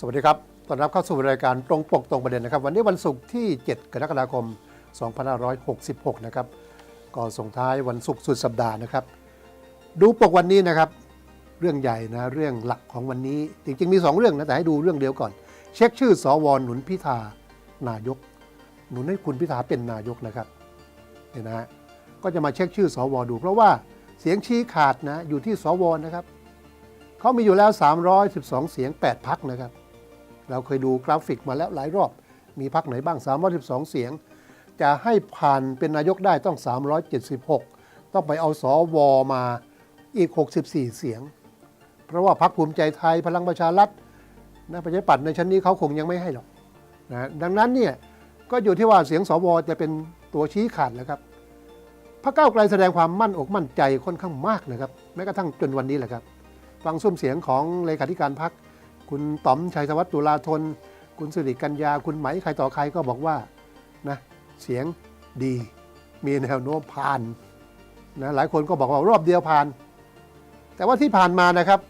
สวัสดีครับต้อนรับเข้าสู่รายการตรงปกตรงประเด็นนะครับ วันนี้วันศุกร์ที่ 7 กรกฎาคม 2566 นะครับก็ส่งท้ายวันศุกร์สุดสัปดาห์นะครับ ดูปกวันนี้นะครับ เรื่องใหญ่นะ เรื่องหลักของวันนี้ จริงๆ มี 2 เรื่องนะ แต่ให้ดูเรื่องเดียวก่อน เช็คชื่อสวหนุนพิธานายก หนุนให้คุณพิธาเป็นนายกนะครับเนี่ยนะฮะ ก็จะมาเช็คชื่อสวดู เพราะว่าเสียงชี้ขาดนะอยู่ที่สวนะครับเขามีอยู่แล้ว 312 เสียง 8 พักนะครับ เราเคยดูกราฟิกมาแล้วหลายรอบ มีพักไหนบ้าง 312 เสียง จะให้ผ่านเป็นนายกได้ต้อง 376 ต้องไปเอาสวมาอีก 64 เสียง เพราะว่าพักภูมิใจไทยพลังประชารัฐนะประชาธิปัตย์ในชั้นนี้เขาคงยังไม่ให้หรอกนะดังนั้นเนี่ยก็อยู่ที่ว่าเสียงสวจะเป็นตัวชี้ขาดแล้วครับพรรคก้าไกลแสดงความมั่นอกมั่นใจค่อนข้างมากนะครับแม้กระทั่งจนวันนี้แหละครับ ฟังซุ้มเสียงของเลขาธิการพักคุ คุณต๋อมชัยธวัฒน์ตุลาธน คุณสิริกัญญา คุณไหมใครต่อใครก็บอกว่านะเสียงดีมีแนวโน้มผ่านนะหลายคนก็บอกว่ารอบเดียวผ่าน แต่ว่าที่ผ่านมานะครับ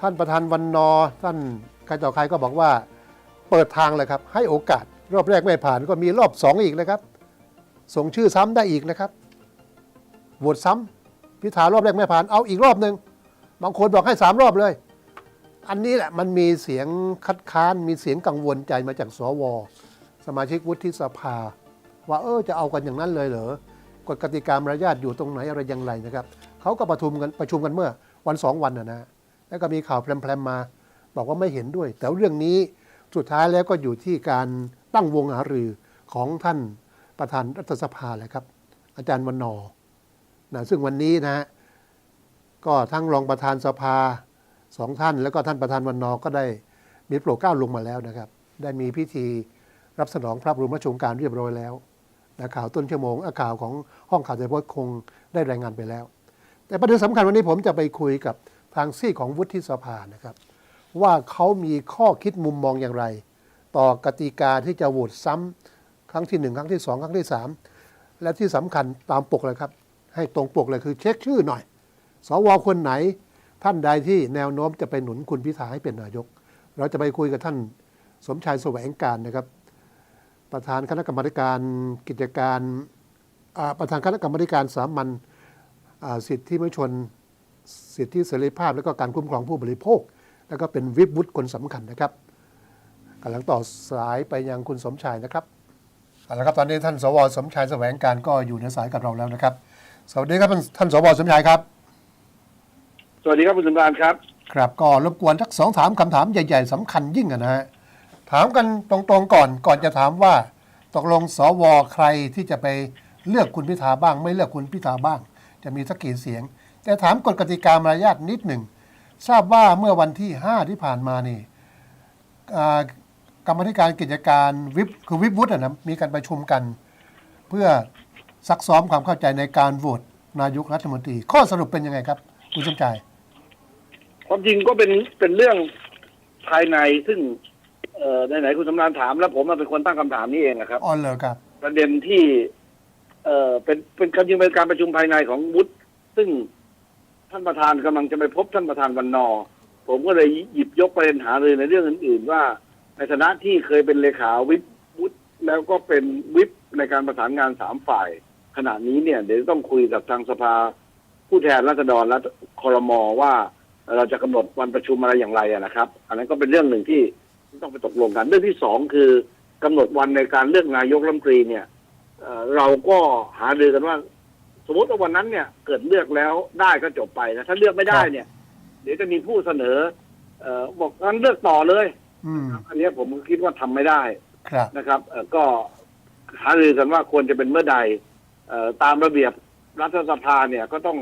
ท่านประธานวันนอท่านใครต่อใครก็บอกว่าเปิดทางเลยครับให้โอกาส รอบแรกไม่ผ่านก็มีรอบสองอีกนะครับ ส่งชื่อซ้ำได้อีกนะครับโหวตซ้ำพิธารอบแรกไม่ผ่านเอาอีกรอบหนึ่งบางคนบอกให้สามรอบเลย อันนี้แหละมันมีเสียงคัดค้านมีเสียงกังวลใจมาจากสว สมาชิกวุฒิสภา ว่าเออจะเอากันอย่างนั้นเลยเหรอกฎกติกามารยาทอยู่ตรงไหนอะไรอย่างไรนะครับเขาก็ประชุมกันประชุมกันเมื่อวันสองวันนะนะแล้วก็มีข่าวแพรมๆมา บอกว่าไม่เห็นด้วย แต่เรื่องนี้สุดท้ายแล้วก็อยู่ที่การตั้งวงหารือของท่านประธานรัฐสภาแหละครับ อาจารย์วันนอนะซึ่งวันนี้นะฮะก็ทั้งรองประธานสภา สองท่าน แล้วก็ท่านประธานวันนอก็ได้มีโปรดเกล้าลงมาแล้วนะครับ ได้มีพิธีรับสนองพระบรมราชโองการเรียบร้อยแล้วนะข่าวต้นชั่วโมงอะข่าวของห้องข่าวไทยโพสต์คงได้รายงานไปแล้ว แต่ประเด็นสำคัญวันนี้ผมจะไปคุยกับทางซี่ของวุฒิสภานะครับ ว่าเขามีข้อคิดมุมมองอย่างไร ต่อกติกาที่จะโหวตซ้ำครั้งที่หนึ่งครั้งที่สองครั้งที่สามและที่สำคัญตามปกเลยครับ ให้ตรงปกเลยคือเช็คชื่อหน่อย สวคนไหน ท่านใดที่แนวโน้มจะไปหนุนคุณพิธาให้เป็นนายก เราจะไปคุยกับท่านสมชายแสวงการนะครับ ประธานคณะกรรมการกิจการประธานคณะกรรมการสามัญสิทธิมนุษยชน สิทธิเสรีภาพ และก็การคุ้มครองผู้บริโภค แล้วก็เป็นวิบวุฒิคนสำคัญนะครับกำลังต่อสายไปยังคุณสมชายนะครับเอาละครับตอนนี้ท่านสวสมชายแสวงการก็อยู่ในสายกับเราแล้วนะครับ สวัสดีครับท่านท่านสวสมชายครับ สวัสดีครับคุณสำราญครับครับก็รบกวนทักสองถามคำถามใหญ่ ๆสำคัญยิ่งนะฮะถามกันตรงๆก่อนก่อนจะถามว่า ตกลงสวใครที่จะไปเลือกคุณพิธาบ้าง ไม่เลือกคุณพิธาบ้าง จะมีสักกี่เสียง แต่ถามกฎกติกามารยาทนิดหนึ่งทราบว่าเมื่อวันที่ 5 ที่ผ่านมานี่กรรมธิการกิจการวิบคือวิบวุฒิอะนะมีการประชุมกัน เพื่อซักซ้อมความเข้าใจในการโหวตนายกรัฐมนตรี ข้อสรุปเป็นยังไงครับ คุณสมชาย ความจริงก็เป็นเป็นเรื่องภายในซึ่งเอ่อไหนๆคุณสำราญถามแล้วผมมาเป็นคนตั้งคำถามนี้เองนะครับ อ๋อเลยครับ ประเด็นที่ เอ่อเป็นเป็นการจริงเป็นการประชุมภายในของวุฒิซึ่งท่านประธานกำลังจะไปพบท่านประธานวันนอร์ผมก็เลยหยิบยกประเด็นหาเลยในเรื่องอื่น ๆ ว่า ในฐานะที่เคยเป็นเลขาวิปวุฒิแล้วก็เป็นวิปในการประสานงานสามฝ่าย ขณะนี้เนี่ย เดี๋ยวต้องคุยกับทางสภา ผู้แทนราษฎรและคอรมอว่า เราจะกำหนดวันประชุมอะไรอย่างไรอะนะครับ อันนั้นก็เป็นเรื่องหนึ่งที่ต้องไปตกลงกัน เรื่องที่สองคือกำหนดวันในการเลือกนายกรัฐมนตรีเนี่ยเอ่อเราก็หารือกันว่า สมมติว่าวันนั้นเนี่ย เกิดเลือกแล้วได้ก็จบไปนะถ้าเลือกไม่ได้เนี่ย เดี๋ยวจะมีผู้เสนอเอ่อบอกงั้นเลือกต่อเลยอืมอันเนี้ยผมคิดว่าทำไม่ได้ครับนะครับเอ่อก็หารือกันว่าควรจะเป็นเมื่อใดเอ่อตามระเบียบรัฐสภาเนี่ยก็ต้อง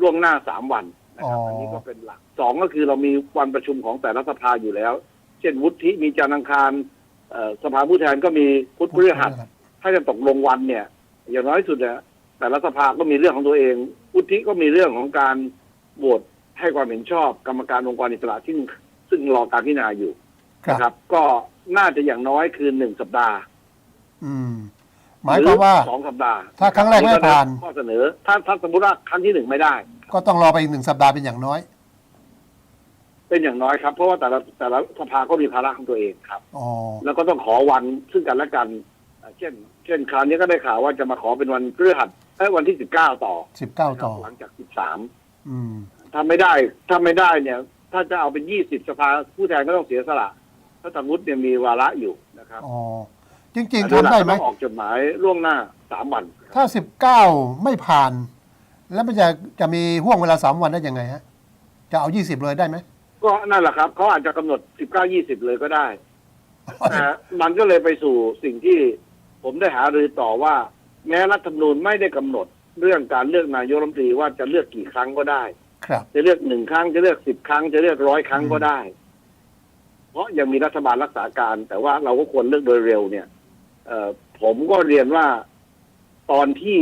ล่วงหน้าสามวัน นะครับอ๋ออัอันนี้ก็เป็นหลักสองก็คือเรามีวันประชุมของแต่ละสภาอยู่แล้ว เช่นวุฒิมีจันทร์อังคารเอ่อสภาผู้แทนก็มีพุธพฤหัสถ้าจะตกลงวันเนี่ย อย่างน้อยที่สุดเนี่ยแต่ละสภาก็มีเรื่องของตัวเองวุฒิก็มีเรื่องของการโหวตให้ความเห็นชอบ กรรมการองค์กรอิสระซึ่งซึ่งรอการพิจารณาอยู่ครับนะครับ ก็น่าจะอย่างน้อยคือหนึ่งสัปดาห์ อืม หมายความว่าหรือสองสัปดาห์ ถ้าครั้งแรกไม่ผ่านข้อเสนอ ถ้าถ้าสมมติว่าครั้งที่หนึ่งไม่ได้ ก็ต้องรอไปอีกหนึ่งสัปดาห์เป็นอย่างน้อย เป็นอย่างน้อยครับ เพราะว่าแต่ละแต่ละสภาก็มีภาระของตัวเองครับ อ๋อ แล้วก็ต้องขอวันซึ่งกันและกันเอ่อเช่น เช่นคราวนี้ก็ได้ข่าวว่าจะมาขอเป็นวันพฤหัสเอ้ยวันที่สิบเก้าต่อสิบเก้านะครับต่อ หลังจากสิบสามอืม ถ้าไม่ได้ถ้าไม่ได้เนี่ย ถ้าจะเอาเป็นยี่สิบสภาผู้แทนก็ต้องเสียสละถ้าสมมติเนี่ยมีวาระอยู่นะครับอ๋อ จริงๆโดยหลัทำกได้ก็ไหมต้องออกจดหมายล่วงหน้าสามวันถ้าสิบเก้าไม่ผ่าน แล้วมันจะจะมีห่วงเวลาสามวันได้ยังไงฮะ จะเอายี่สิบเลยได้ไหมก็นั่นแหละครับเขาอาจจะกำหนดสิบเก้ายี่สิบเลยก็ได้แต่มันก็เลยไปสู่สิ่งที่ผมได้หารือต่อว่า แม้รัฐธรรมนูญไม่ได้กำหนดเรื่องการเลือกนายกรัฐมนตรีว่าจะเลือกกี่ครั้งก็ได้ ครับ จะเลือกหนึ่งครั้งจะเลือกสิบครั้งจะเลือกร้อยครั้งก็ได้ เพราะยังมีรัฐบาลรักษาการ แต่ว่าเราก็ควรเลือกโดยเร็วเนี่ย เอ่อผมก็เรียนว่าตอนที่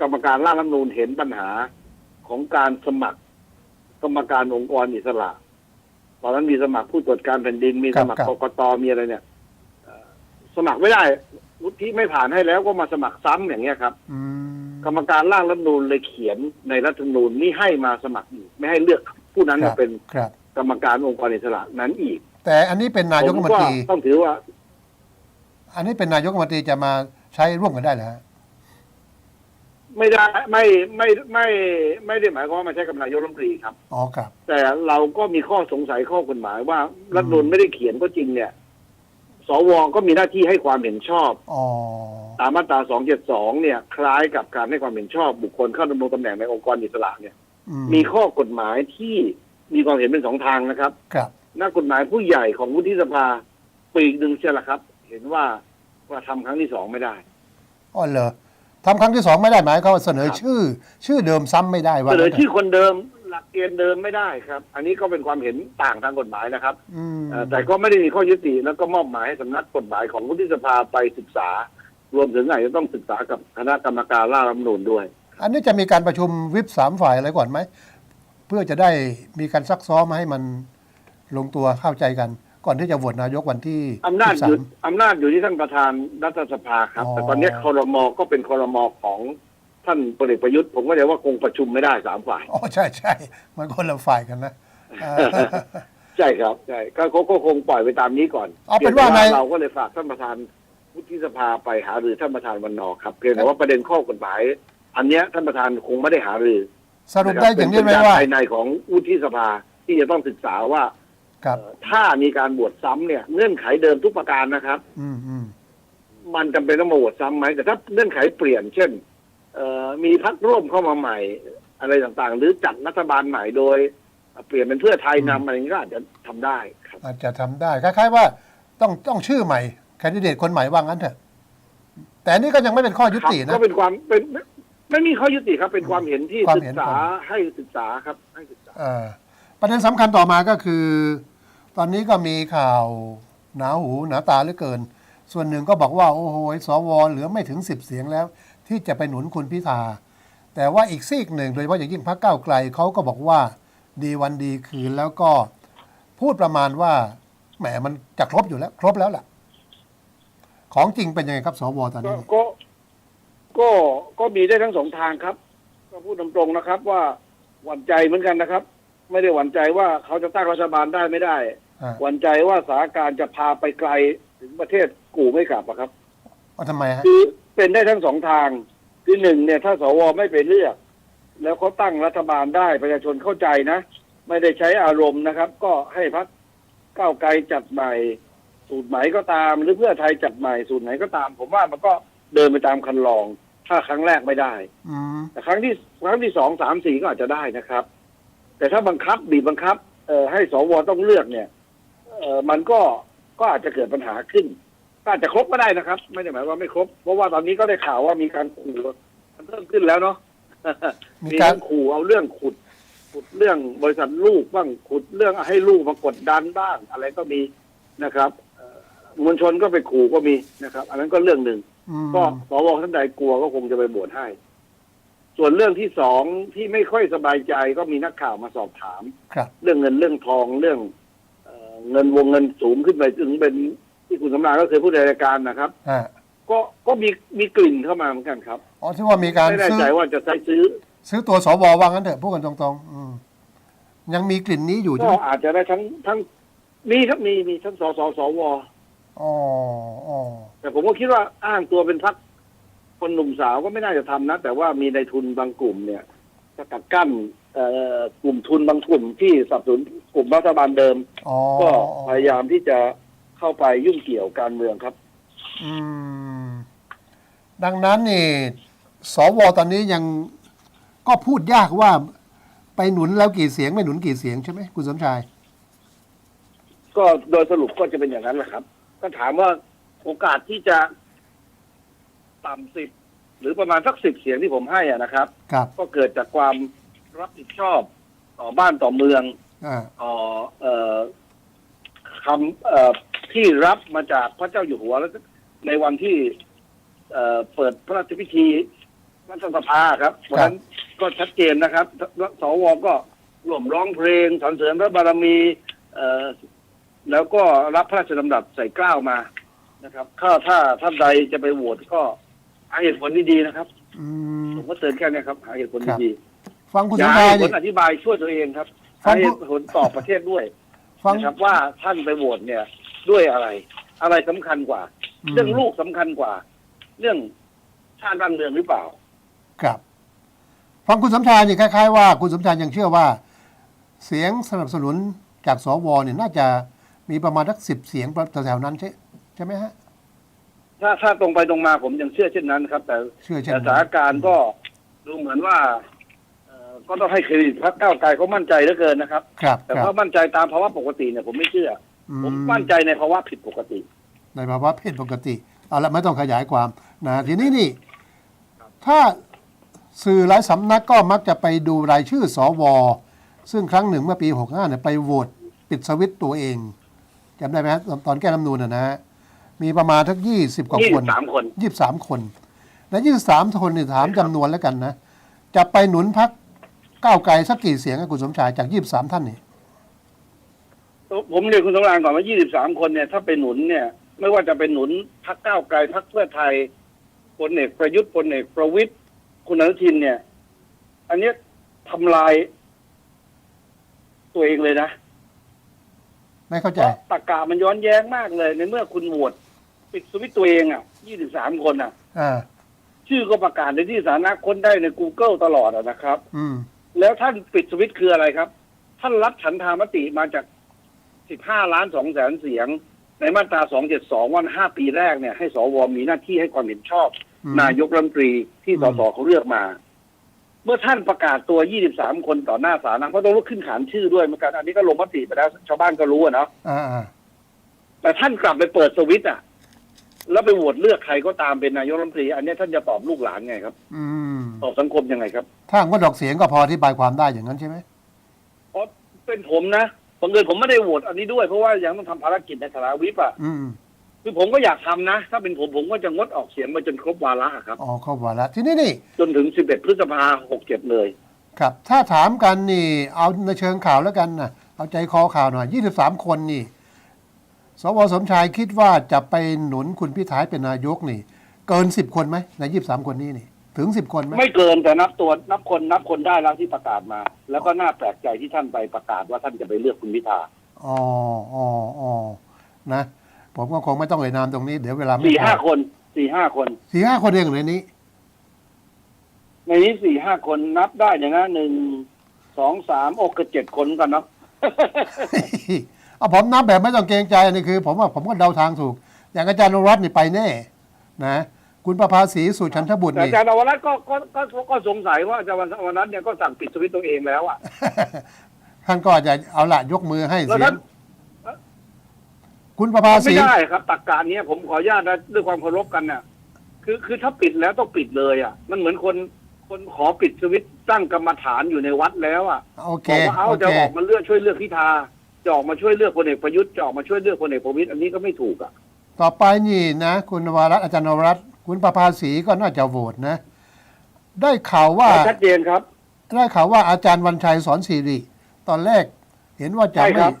กรรมการร่างรัฐธรรมนูญเห็นปัญหาของการสมัคร กรรมการองค์กรอิสระตอนนั้นมีสมัครผู้ตรวจการแผ่นดินมีสมัครครักบกตมีอะไรเนี่ยเอ่อสมัครไม่ได้วุฒิไม่ผ่านให้แล้วก็มาสมัครซ้ำอย่างเงี้ยครับอืมกรรมการร่างรัฐธรรมนูญเลยเขียนในรัฐธรรมนูญนี่ให้มาสมัครอีกไม่ให้เลือกผู้นั้นครับมาเป็นครับกรรมการองค์กรอิสระนั้นอีก แต่อันนี้เป็นนายกรัฐมนตรีผมต้องถือว่า อันนี้เป็นนายกรัฐมนตรีจะมาใช้ร่วมกันได้เหรอฮะ ไม่ได้ไม่ไม่ไม่ไม่ได้หมายความว่ามาใช้กับนายกรัฐมนตรีครับ อ๋อครับ แต่เราก็มีข้อสงสัยข้อกฎหมายว่ารัฐธรรมนูญไม่ได้เขียนก็จริงเนี่ย สวก็มีหน้าที่ให้ความเห็นชอบ อ๋อ ตามมาตรา 272 เนี่ย คล้ายกับการให้ความเห็นชอบบุคคลเข้าดำรงตำแหน่งในองค์กรอิสระเนี่ย อืมีข้อกฎหมายที่มีความเห็นเป็นสองทางนะครับ ครับ นักกฎหมายผู้ใหญ่ของวุฒิสภาปีกหนึ่งเชียวละครับ เห็นว่าว่าทำครั้งที่สองไม่ได้ อ๋อเหรอ ทำครั้งที่สองไม่ได้หมายเขามว่าเสนอครับชื่อ ชื่อเดิมซ้ำไม่ได้ว่าเสนองั้นถะชื่อคนเดิมหลักเกณฑ์เดิมไม่ได้ครับ อันนี้ก็เป็นความเห็นต่างทางกฎหมายนะครับอืมเอ่อแต่ก็ไม่ได้มีข้อยุติแล้วก็มอบหมายให้สำนักกฎหมายของวุฒิสภาไปศึกษา รวมถึงอาจจะต้องศึกษากับคณะกรรมการร่างรัฐธรรมนูญด้วย อันนี้จะมีการประชุมวิปสามฝ่ายอะไรก่อนไหม เพื่อจะได้มีการซักซ้อมมาให้มันลงตัวเข้าใจกัน ก่อนที่จะโหวตนายกวันที่อำนาจอยู่13อำนาจอยู่ที่ท่านประธานรัฐสภาครับอ๋อแต่ตอนนี้คอรมอก็เป็นคอรมอของท่านพลเอกประยุทธ์ผมก็เลยว่าคงประชุมไม่ได้สามฝ่าย อ๋อใช่ใช่มันคนละฝ่ายกันนะเอ่อใช่ครับใช่ก็เขาก็คงปล่อยไปตามนี้ก่อนเอาเป็นว่าพียงในแต่เราก็เลยฝากท่านประธานวุฒิสภาไปหารือท่านประธานวันนอร์ครับเพียงแต่ว่าประเด็นข้อกฎหมาย อันเนี้ยท่านประธานคงไม่ได้หารือ สรุปได้อย่างนี้ไหมเป็สัญญว่าภายในของวุฒิสภาที่จะต้องศึกษาว่าครับเอ่อ ถ้ามีการบวชซ้ำเนี่ย เงื่อนไขเดิมทุกประการนะครับ อืมอืมมันจำเป็นต้องมาโหวตซ้ำไหมแต่ถ้าเงื่อนไขเปลี่ยน เช่นเอ่อมีพรรคร่วมเข้ามาใหม่ อะไรต่างๆ หรือจัดรัฐบาลใหม่โดย เปลี่ยนเป็นเพื่อไทยนำอะไรอย่างนี้ก็อาจจะทำได้ครับอาจจะทำได้คล้ายๆว่าต้องต้องชื่อใหม่แคนดิเดตคนใหม่ว่างั้นเถอะแต่อันนี่ก็ยังไม่เป็นข้อยุครับตินะก็เป็นความเป็นไม่ไม่มีข้อยุติครับ เป็นความเห็นที่ความศึเห็กนษาของให้ศึกษาครับให้ศึกษาเอ่อ ประเด็นสำคัญต่อมาก็คือ ตอนนี้ก็มีข่าวหนาหูหนาตาเหลือเกิน ส่วนหนึ่งก็บอกว่า โอ้โหสวเหลือไม่ถึงสิบเสียงแล้ว ที่จะไปหนุนคุณพิธา แต่ว่าอีกซีกหนึ่ง โดยเฉพาะอย่างยิ่งพรรคก้าวไกลเขาก็บอกว่าดีวันดีคืนแล้วก็พูดประมาณว่าแหมมันจะครบอยู่แล้ว ครบแล้วล่ะ ของจริงเป็นยังไงครับ สวตอนก็นี้ ก็ก็ก็มีได้ทั้งสองทางครับ ก็พูดตรงๆนะครับ ว่าหวั่นใจเหมือนกันนะครับ ไม่ได้หวั่นใจว่าเขาจะตั้งรัฐบาลได้ไม่ได้ อ่าหวั่นใจว่าสถานการณ์จะพาไปไกลถึงประเทศกูไม่กลับอะครับเอาทำไมฮะคือเป็นได้ทั้งสองทางคือหนึ่งเนี่ยถ้าสวไม่ไปเลือก แล้วเขาตั้งรัฐบาลได้ประชาชนเข้าใจนะ ไม่ได้ใช้อารมณ์นะครับ ก็ให้พักก้าวไกลจัดใหม่ สูตรไหนก็ตาม หรือเพื่อไทยจัดใหม่สูตรไหนก็ตาม ผมว่ามันก็เดินไปตามคันลอง ถ้าครั้งแรกไม่ได้ อืมแต่ครั้งที่ครั้งที่สองสามสี่ก็อาจจะได้นะครับ แต่ถ้าบังคับบีบบังคับเอ่อให้สวต้องเลือกเนี่ยเอ่อมันก็ก็อาจจะเกิดปัญหาขึ้นก็อาจจะครบก็ได้นะครับ ไม่ได้หมายว่าไม่ครบ เพราะว่าตอนนี้ก็ได้ข่าวว่ามีการขู่มันเพิ่มขึ้นแล้วเนาะมีมีการการขู่เอาเรื่องขุด ขุดเรื่องบริษัทลูกบ้างขุดเรื่องให้ลูกมากดดันบ้างอะไรก็มีนะครับเอ่อมวลชนก็ไปขู่ก็มีนะครับ อันนั้นก็เรื่องหนึ่งอืมก็สวท่านใดกลัวก็คงจะไปบวชให้ ส่วนเรื่องที่สองที่ไม่ค่อยสบายใจก็มีนักข่าวมาสอบถาม ครับ เรื่องเงินเรื่องทองเรื่องเอ่อเงินวงเงินสูงขึ้นไปถึงเป็นที่คุณสำราญก็เคยพูดในรายการนะครับ อ่าก็ก็มีมีกลิ่นเข้ามาเหมือนกันครับ อ๋อที่ว่ามีการไม่แน่ซื้อใจว่าจะใช้ซื้อ ซื้อตัวสวว่างั้นเถอะพูดกันตรงๆอืมยังมีกลิ่นนี้อยู่ใช่ก็ไหมอาจจะได้ทั้งทั้งมีครับมีมีทั้งสสสว อ๋ออ๋อแต่ผมก็คิดว่าอ้างตัวเป็นพัก คนหนุ่มสาวก็ไม่น่าจะทำนะ แต่ว่ามีในายทุนบางกลุ่มเนี่ยสกัดกั้นเอ่อกลุ่มทุนบางกลุ่มที่สนับสนุนกลุ่มรัฐบาลเดิมอ๋อก็พยายามที่จะเข้าไปยุ่งเกี่ยวการเมืองครับ อืม ดังนั้นนี่สวตอนนี้ยังก็พูดยากว่าไปหนุนแล้วกี่เสียง ไม่หนุนกี่เสียงใช่ไหมคุณสมชาย ก็โดยสรุปก็จะเป็นอย่างนั้นแหละครับ ก็ถามว่าโอกาสที่จะ ต่ำสิบหรือประมาณสักสิบเสียงที่ผมให้อะนะครับ ครับก็เกิดจากความรับผิดชอบต่อบ้านต่อเมืองอ่าต่อเอ่อคำเอ่อที่รับมาจากพระเจ้าอยู่หัวแล้วในวันที่ เอ่อเปิดพระราชพิธีรัฐสภาครับวันนั้นก็ชัดเจนนะครับสวก็ร่วมร้องเพลงสรรเสริญพระบารมี เอ่อแล้วก็รับพระราชดำรัสใส่เกล้ามานะครับถ้าถ้าท่านใดจะไปโหวตก็ หาเหตุผลดีๆนะครับ อืม ผมก็เตือนแค่เนี้ยครับหาเหตุผลครับดีฟังคุณๆอสย่ามให้ชายเหตุผนี่ลอธิบายช่วยตัวเองครับฟัหางเหผู้ตุผลตอบประเทศด้วยฟังนะครับว่าท่านไปโหวตเนี่ย ด้วยอะไร อะไรสำคัญกว่า เรื่องลูกสำคัญกว่า เรื่องชาติบ้านเมืองหรือเปล่า ครับ ฟังคุณสมชายนี่คล้ายๆว่าคุณสมชายยังเชื่อว่า เสียงสนับสนุนจากสวเนี่ยน่าจะมีประมาณสักสิบเสียงแถวๆนั้นใช่ใช่ไหมฮะ ถ้าถ้าตรงไปตรงมาผมยังเชื่อเช่นนั้นครับ แต่เชื่อเช่นแต่นั้นสถานการณ์ก็ดูเหมือนว่าเอ่อก็ต้องให้เครดิตพรรคก้าวไกลเขามั่นใจเหลือเกินนะครับ ครับแต่ครัเขาบมั่นใจตามภาวะปกติเนี่ยผมไม่เชื่ออือผมมั่นใจในภาวะผิดปกติ ในภาวะเพศปกติเอาละไม่ต้องขยายความนะทีนี้นี่ ถ้าสื่อหลายสำนักก็มักจะไปดูรายชื่อสวซึ่งครั้งหนึ่งเมื่อปี 65เนี่ยไปโหวตปิดสวิตช์ตัวเองจำได้ไหมฮะตอนตอนแก้รัฐธรรมนูญนะนะฮะ มีประมาณทักยี่สิบกว่ายี่คสินบสามคนยี่สิบสามคนในยี่สิบสามคนนี่ถามจำนวนแล้วกันนะ จะไปหนุนพักก้าวไกลสักกี่เสียงอะคุณสมชายจากยี่สิบสามท่านนี่ ผมเรียนคุณสงรานก่อนว่า 23 คนเนี่ย ถ้าไปหนุนเนี่ย ไม่ว่าจะเป็นหนุนพรรคก้าวไกลพรรคเพื่อไทยพลเอกประยุทธ์พลเอกประวิตยคุณอนุทินเนี่ย อันเนี้ยทำลายตัวเองเลยนะ ไม่เข้าเพใจ ราะตากามันย้อนแย้งมากเลย ในเมื่อคุณโหวต ปิดสวิตช์ตัวเองอะ23คนอะ อ่า ชื่อก็ประกาศในที่สาธารณะค้นได้ใน Google ตลอดอะนะครับ อืม แล้วท่านปิดสวิตช์คืออะไรครับ ท่านรับฉันทามติมาจาก 15 ล้าน2แสนเสียง ในมาตรา 272 ว่า 5 ปีแรกเนี่ยให้สวมีหน้าที่ให้ความเห็นชอบ อืม นายกรัฐมนตรีที่อืสมสเขาเลือกมา เมื่อท่านประกาศตัว 23 คนต่อหน้าสาธารณะเพราะต้องขึ้นขานชื่อด้วยเหมือนกันอันนี้ก็ลงมติไปแล้ว ชาวบ้านก็รู้อะเนาะอ่าอ่าแต่ท่านกลับไปเปิดสวิตช์อะ แล้วไปโหวตเลือกใครก็ตามเป็นนายกรัฐมนตรี อันนี้ท่านจะตอบลูกหลานไงครับ อืมตอบสังคมยังไงครับถ้างดออกเสียงก็พออธิบายความได้อย่างนั้นใช่ไหมเพราะเป็นผมนะบังเอิญผมไม่ได้โหวตอันนี้ด้วยเพราะว่ายังต้องทำภารกิจในฐานะวิปอะอืมคือผมก็อยากทำนะ ถ้าเป็นผมผมก็จะงดออกเสียงมาจนครบวาระครับ อ๋อเข้าว่าแล้วทีนี้นี่ จนถึง 11 พฤษภาหกเจ็ดเลย ครับ ถ้าถามกันนี่ เอาในเชิงข่าวแล้วกันนะเอาใจคอข่าวหน่อย 23 คนนี่ สวสมชายคิดว่าจะไปหนุนคุณพิธาเป็นนายกนี่ เกิน10คนไหมใน23คนนี้นี่ ถึง10คนไหมไม่เกินแต่นับตัวนับคนนับคนได้แล้วที่ประกาศมา แล้วก็น่าแปลกใจที่ท่านไปประกาศว่าท่านจะไปเลือกคุณพิธาอ๋ออ๋ออ๋อนะ ผมก็คงไม่ต้องเอ่ยนามตรงนี้เดี๋ยวเวลาไม่สี่พอห้าคนสี่ห้าคนสี่ห้าคนเองในนี้ ในนี้สี่ห้าคนนับได้อย่างนั้นหนึ่งสองสามอกก็เจ็ดคนกันเนาะ เอาผมนับแบบไม่ต้องเกรงใจอันนี้คือ ผมว่าผมก็เดาทางถูก อย่างอาจารย์นรัตน์นี่ไปแน่นะคุณประภาสีสุชันทบุตรแต่นี่ อาจารย์อวรัตน์ก็ก็ก็ก็สงสัยว่าอาจารย์อวรัตน์เนี่ยก็สั่งปิดสวิตช์ตัวเองแล้วอะ ท่านก็อาจจะเอาละยกมือให้แล้วเสียท่างน คุณประภาไม่สีได้ครับตักการนี้ผมขออนุญาตนะด้วยความเคารพกันน่ะ คือคือถ้าปิดแล้วต้องปิดเลยอะ มันเหมือนคนคนขอปิดสวิตช์ตั้งกรรมฐานอยู่ในวัดแล้วอะโอเคบอกว่าเอาโอจะเค ออกมาเลือกช่วยเลือกพิธา จะออกมาช่วยเลือกพลเอกประยุทธ์จะออกมาช่วยเลือกพลเอกประวิตยอันนี้ก็ไม่ถูกอะต่อไปนี่นะคุณนวรัตน์อาจารย์นวรัตน์คุณประภาสีก็น่าจะโหวตนะ ได้ข่าวว่าชัดเจนครับ ได้ข่าวว่าอาจารย์วันชัยสอนสิริตอนแรกเห็นว่าจะใช่ไม่ครับ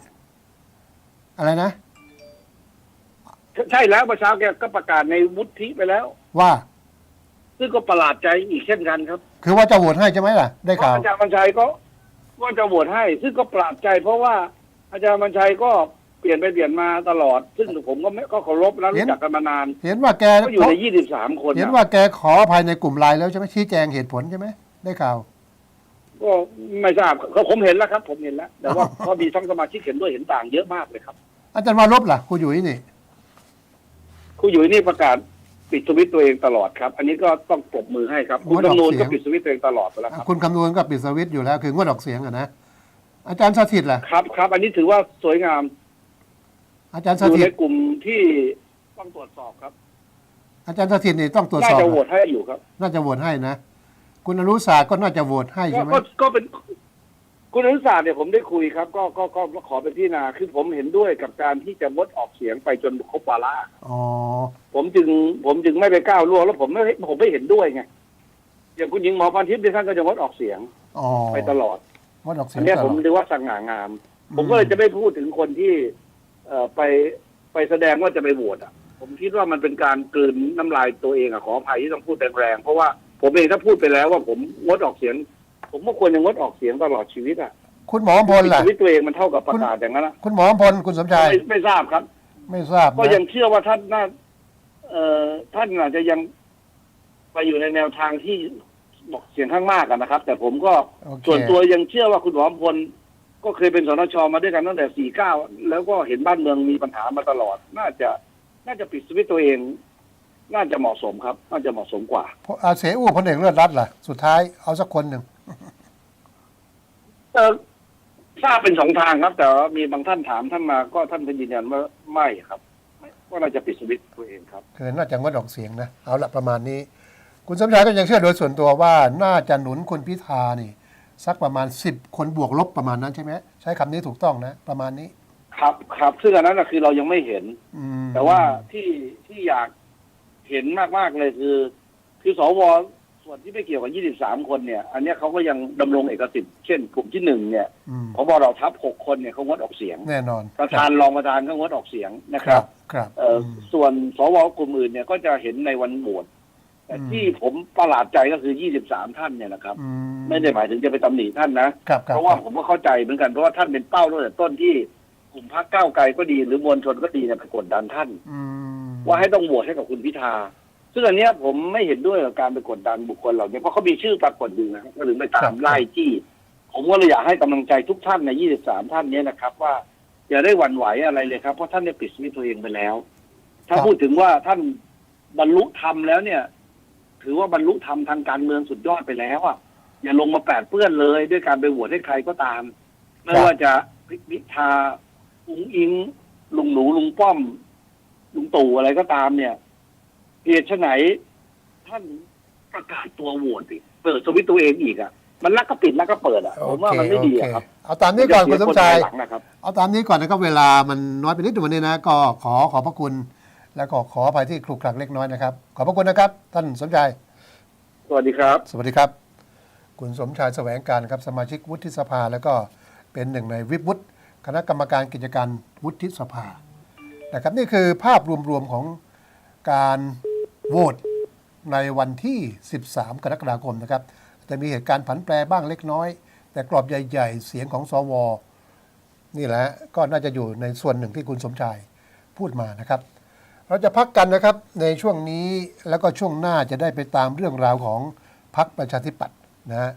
อะไรนะ ใช่แล้วเมื่อเช้าแกก็ประกาศในวุฒิไปแล้ว ว่า ซึ่งก็ประหลาดใจอีกเช่นกันครับคือว่าจะโหวตให้ใช่ไหมล่ะ ได้เพข่าวราะอาจารย์วันชัยก็ว่าจะโหวตให้ ซึ่งก็ปราบใจเพราะว่า อาจารย์บัญชัยก็เปลี่ยนไปเปลี่ยนมาตลอด ซึ่งผมก็ไม่ก็เคารพและเห็น รู้จักกันมานานเห็นว่าแกก็อยู่ในยี่สิบสามคนเห็นนะว่าแกขอภายในกลุ่มไลน์แล้วใช่ไหมชี้แจงเหตุผลใช่ไหมได้ข่าว ก็ไม่ทราบเขาผมเห็นแล้วครับ ผมเห็นแล้ว แต่ว่า ก็มีทั้งสมาชิกเห็นด้วยเห็นต่างเยอะมากเลยครับอาจารย์วารบล่ะครูอยู่นี่ ครูหยุยนี่ประกาศปิดสวิตช์ตัวเองตลอดครับ อันนี้ก็ต้องปรบมือให้ครับ คุณงดออกจำนวนเสียก็งปิดสวิตช์ตัวเองตลอดไปแล้วครับ คุณคำนวณก็ปิดสวิตช์อยู่แล้วคืองดออกเสียงอะนะ อาจารย์สถิตล่ะ ครับครับ อันนี้ถือว่าสวยงามอาจารย์อสยู่ถิในตกลุ่มที่ต้องตรวจสอบครับอาจารย์สถิตนี่ต้องตรวจน่าสอบจะโหวตให้อยู่ครับน่าจะโหวตให้นะ คุณอนุศาสตร์ก็น่าจะโหวตให้ก็ใช่ไหมก็ก็เป็นคุณอนุศาสตร์เนี่ยผมได้คุยครับ ก็ก็ก็ก็ขอเป็นที่นาคือผมเห็นด้วยกับการที่จะงดออกเสียงไปจนครบวาระอ๋อผมจึง ผมจึงไม่ไปก้าวล่วงแล้วผมไม่ผมไม่เห็นด้วยไงอย่างคุณหญิงหมอพันทิพย์เนี่ยท่านก็จะงดออกเสียงอ๋อไปตลอดง ดออกเสีอัยนงเนี้ยตผลมอดถือว่าสง่างามผมก็เลยจะไม่พูดถึงคนที่ เอ่อไปไปแสดงว่าจะไปโหวตอะ ผมคิดว่ามันเป็นการกลืนน้ำลายตัวเองอะขออภัยที่ต้องพูดแรงๆเพราะว่าผมเองถ้าพูดไปแล้วว่าผมงดออกเสียง ผมก็ควรจะงดออกเสียงตลอดชีวิตอะคุณหมอพลล่ะ ชีวิตตัวเองมันเท่ากับประกาศอย่างนั้นอะคุณหมอพลคุณสมชาย ไม่ไม่ทราบครับ ไม่ทราบก็นะยังเชื่อว่าท่านน่าเอ่อท่านอาจจะยังไปอยู่ในแนวทางที่ บอกเสียงข้างมากอะนะครับ แต่ผมก็โอเค ส่วนตัวยังเชื่อว่าคุณหมอพลก็เคยเป็นสนชมาด้วยกันตั้งแต่ 49 แล้วก็เห็นบ้านเมืองมีปัญหามาตลอด น่าจะน่าจะปิดสวิตช์ตัวเอง น่าจะเหมาะสมครับ น่าจะเหมาะสมกว่า อาเสอู้พลเอกเลิศรัตน์ล่ะ สุดท้ายเอาสักคนหนึ่ง เออทราบเป็นสองทางครับ แต่ว่ามีบางท่านถามท่านมาก็ท่านก็ยืนยันว่าไม่ครับก็น่าจะปิดสวิตช์ตัวเองครับ คือน่าจะงดออกเสียงนะ เอาละประมาณนี้ คุณสมชายก็ยังเชื่อโดยส่วนตัวว่าน่าจะหนุนคุณพิธานี่ สักประมาณ 10 คนบวกลบประมาณนั้นใช่ไหมใช้คำนี้ถูกต้องนะ ประมาณนี้ ครับครับ ซึ่งอันนั้นนะคือเรายังไม่เห็น อืมแต่ว่าที่ที่อยากเห็นมากๆเลยคือ คือสวส่วนที่ไม่เกี่ยวกับ 23 คนเนี่ย อันเนี้ยเขาก็ยังดำรงเอกสิทธิ์เช่นกลุ่มที่หนึ่งเนี่ยอืมพบเราทัพหกคนเนี่ยเขางดออกเสียง แน่นอนประธานรองประธานก็งดออกเสียงนะคครัรับบ ครับเอ่ออมส่วนสวกลุ่มอื่นเนี่ยก็จะเห็นในวันโหวต แต่อืมที่ผมประหลาดใจก็คือ 23 ท่านเนี่ยนะครับอืไม่ได้หมายถึงจะไปตำหนิท่านนะครับครับเพราะว่าผมก็เข้าใจเหมือนกัน เพราะว่าท่านเป็นเป้าตั้งแต่ต้นที่กลุ่มพรรคก้าวไกลก็ดีหรือมวลชนก็ดีเนี่ยไปกดดันท่านอืมว่าให้ต้องโหวตให้กับคุณพิธา ซึ่งอันเนี้ยผมไม่เห็นด้วยกับการไปกดดันบุคคลเหล่านี้เพราะเขามีชื่อปรากฏอยู่นะครับก็ถึงไปตามไล่จี้ผมก็เลยอยากให้กำลังใจทุกท่านใน 23 ท่านเนี้ยนะครับ ว่าอย่าได้หวั่นไหวอะไรเลยครับ เพราะท่านได้ปิดสวิตช์ตัวเองไปแล้ว ถ้าพูดถึงว่าท่านบรรลุธรรมแล้วเนี่ย ถือว่าบรรลุธรรมทางการเมืองสุดยอดไปแล้วอะอย่าลงมาแปดเปื้อนเลยด้วยการไปโหวตให้ใครก็ตาม ไม่ว่าจะพิธาอุงอิงลุงหนูลุงป้อม ลุงตู่อะไรก็ตามเนี่ยเหตุไฉนท่านประกาศตัวโหวตอีกเปิดสวิตช์ตัวเองอีกอะมันลักก็ปิดลักก็เปิดอะผมว่ามันไม่ดีอะครับ เอาตามนี้ก่อนคุณสมชายเดี๋วเสีนภหลังนะครับเอาตามนี้ก่อนนะครับเวลามันน้อยไปนิดนึงวันนี้นะก็ขอขอบพระคุณ แล้วก็ขออภัยที่คลุกคลักเล็กน้อยนะครับ ขอบพระคุณนะครับ ท่านสมชายสวัสดีครับ สวัสดีครับ คุณสมชายแสวงการครับสมาชิกวุฒิสภา แล้วก็เป็นหนึ่งในวิปวุฒิคณะกรรมการกิจการวุฒิสภานะครับนี่คือภาพรวมๆของการโหวตในวันที่ 13 กรกฎาคมนะครับ จะมีเหตุการณ์ผันแปรบ้างเล็กน้อย แต่กรอบใหญ่ ๆ เสียงของสวนี่แหละก็น่าจะอยู่ในส่วนหนึ่งที่คุณสมชายพูดมานะครับ เราจะพักกันนะครับในช่วงนี้แล้วก็ช่วงหน้าจะได้ไปตามเรื่องราวของพรรคประชาธิปัตย์นะฮะ